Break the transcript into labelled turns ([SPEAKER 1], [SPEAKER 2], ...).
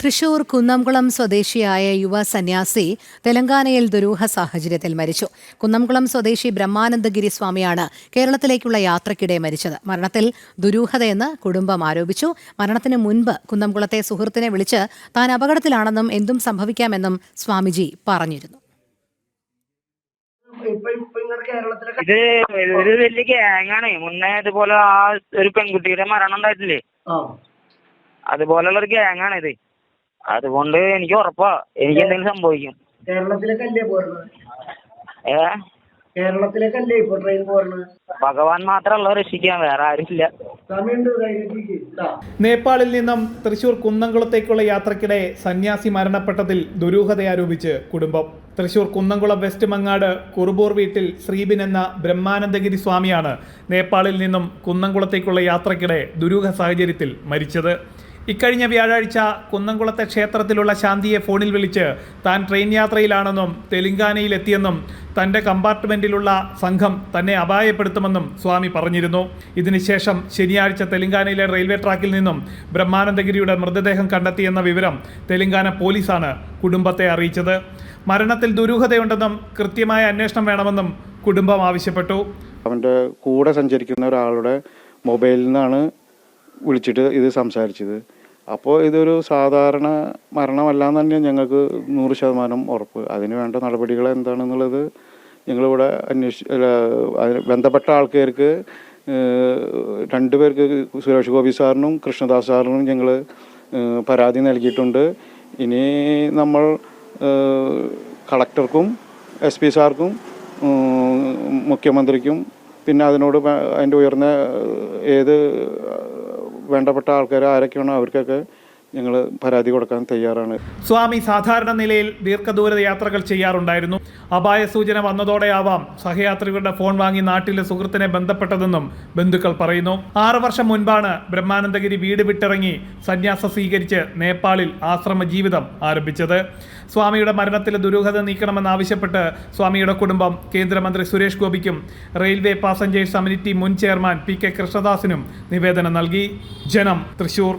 [SPEAKER 1] തൃശൂർ കുന്നംകുളം സ്വദേശിയായ യുവ സന്യാസി തെലങ്കാനയിൽ ദുരൂഹ സാഹചര്യത്തിൽ മരിച്ചു. കുന്നംകുളം സ്വദേശി ബ്രഹ്മാനന്ദഗിരി സ്വാമിയാണ് കേരളത്തിലേക്കുള്ള യാത്രക്കിടെ മരിച്ചത്. മരണത്തിൽ ദുരൂഹതയെന്ന് കുടുംബം ആരോപിച്ചു. മരണത്തിന് മുൻപ് കുന്നംകുളത്തെ സുഹൃത്തിനെ വിളിച്ച് താൻ അപകടത്തിലാണെന്നും എന്തും സംഭവിക്കാമെന്നും സ്വാമിജി പറഞ്ഞിരുന്നു.
[SPEAKER 2] ഇത് ഒരു വലിയ ഗ്യാങ്ങാണ് മുന്നേ ഇതുപോലെ ആ ഒരു പെൺകുട്ടിയുടെ മരണം ഉണ്ടായിട്ടില്ലേ?
[SPEAKER 3] ആ.
[SPEAKER 2] അതുപോലുള്ള ഒരു ഗ്യാങ്ങാണ് ഇത് അതുകൊണ്ട് എനിക്ക് ഉറപ്പാ. എനിക്ക് എന്തെങ്കിലും സംഭവിക്കും.
[SPEAKER 3] കേരളത്തിലേക്കല്ലേ
[SPEAKER 2] ഏ?
[SPEAKER 3] കേരളത്തിലേക്കല്ലേ ഇപ്പൊ ട്രെയിൻ പോരണത്
[SPEAKER 2] ഭഗവാൻ മാത്രമല്ല രക്ഷിക്കാൻ വേറെ ആരുമില്ല.
[SPEAKER 4] നേപ്പാളിൽ നിന്നും തൃശൂർ കുന്നംകുളത്തേക്കുള്ള യാത്രക്കിടെ സന്യാസി മരണപ്പെട്ടതിൽ ദുരൂഹത ആരോപിച്ച് കുടുംബം. തൃശൂർ കുന്നംകുളം വെസ്റ്റ് മങ്ങാട് കുറുബൂർ വീട്ടിൽ ശ്രീബിൻ എന്ന ബ്രഹ്മാനന്ദഗിരി സ്വാമിയാണ് നേപ്പാളിൽ നിന്നും കുന്നംകുളത്തേക്കുള്ള യാത്രക്കിടെ ദുരൂഹ സാഹചര്യത്തിൽ മരിച്ചത്. ഇക്കഴിഞ്ഞ വ്യാഴാഴ്ച കുന്നംകുളത്തെ ക്ഷേത്രത്തിലുള്ള ശാന്തിയെ ഫോണിൽ വിളിച്ച് താൻ ട്രെയിൻ യാത്രയിലാണെന്നും തെലങ്കാനയിലെത്തിയെന്നും തന്റെ കമ്പാർട്ട്മെന്റിലുള്ള സംഘം തന്നെ അപായപ്പെടുത്തുമെന്നും സ്വാമി പറഞ്ഞിരുന്നു. ഇതിനുശേഷം ശനിയാഴ്ച തെലങ്കാനയിലെ റെയിൽവേ ട്രാക്കിൽ നിന്നും ബ്രഹ്മാനന്ദഗിരിയുടെ മൃതദേഹം കണ്ടെത്തിയെന്ന വിവരം തെലങ്കാന പോലീസാണ് കുടുംബത്തെ അറിയിച്ചത്. മരണത്തിൽ ദുരൂഹതയുണ്ടെന്നും കൃത്യമായ അന്വേഷണം വേണമെന്നും കുടുംബം ആവശ്യപ്പെട്ടു.
[SPEAKER 5] അവന്റെ കൂടെ സഞ്ചരിക്കുന്ന ഒരാളുടെ മൊബൈലിൽ നിന്നാണ് വിളിച്ചിട്ട് ഇത് സംസാരിച്ചത്. അപ്പോൾ ഇതൊരു സാധാരണ മരണമല്ല എന്ന് തന്നെ ഞങ്ങൾക്ക് നൂറ് ശതമാനം ഉറപ്പ്. അതിന് വേണ്ട നടപടികൾ എന്താണെന്നുള്ളത് ഞങ്ങളിവിടെ അന്വേഷി അല്ല, അതിന് ബന്ധപ്പെട്ട ആൾക്കാർക്ക് രണ്ടുപേർക്ക് സുരേഷ് ഗോപി സാറിനും കൃഷ്ണദാസ് സാറിനും ഞങ്ങൾ പരാതി നൽകിയിട്ടുണ്ട്. ഇനി നമ്മൾ കളക്ടർക്കും എസ് പി സാർക്കും മുഖ്യമന്ത്രിക്കും പിന്നെ അതിനോട് അതിന്റെ ഉയർന്ന ഏത് വേണ്ടപ്പെട്ട ആൾക്കാർ ആരൊക്കെയാണോ അവർക്കൊക്കെ ഞങ്ങൾ പരാതി കൊടുക്കാൻ തയ്യാറാണ്.
[SPEAKER 4] സ്വാമി സാധാരണ നിലയിൽ ദീർഘദൂര യാത്രകൾ ചെയ്യാറുണ്ടായിരുന്നു. അപായ സൂചന വന്നതോടെയാവാം സഹയാത്രികരുടെ ഫോൺ വാങ്ങി നാട്ടിലെ സുഹൃത്തിനെ ബന്ധപ്പെട്ടതെന്നും ബന്ധുക്കൾ പറയുന്നു. ആറ് വർഷം മുൻപാണ് ബ്രഹ്മാനന്ദഗിരി വീട് വിട്ടിറങ്ങി സന്യാസം സ്വീകരിച്ച് നേപ്പാളിൽ ആശ്രമ ജീവിതം ആരംഭിച്ചത്. സ്വാമിയുടെ മരണത്തിലെ ദുരൂഹത നീക്കണമെന്നാവശ്യപ്പെട്ട് സ്വാമിയുടെ കുടുംബം കേന്ദ്രമന്ത്രി സുരേഷ് ഗോപിക്കും റെയിൽവേ പാസഞ്ചേഴ്സ് കമ്മിറ്റി മുൻ ചെയർമാൻ പി കെ കൃഷ്ണദാസിനും നിവേദനം നൽകി. ജനം തൃശൂർ.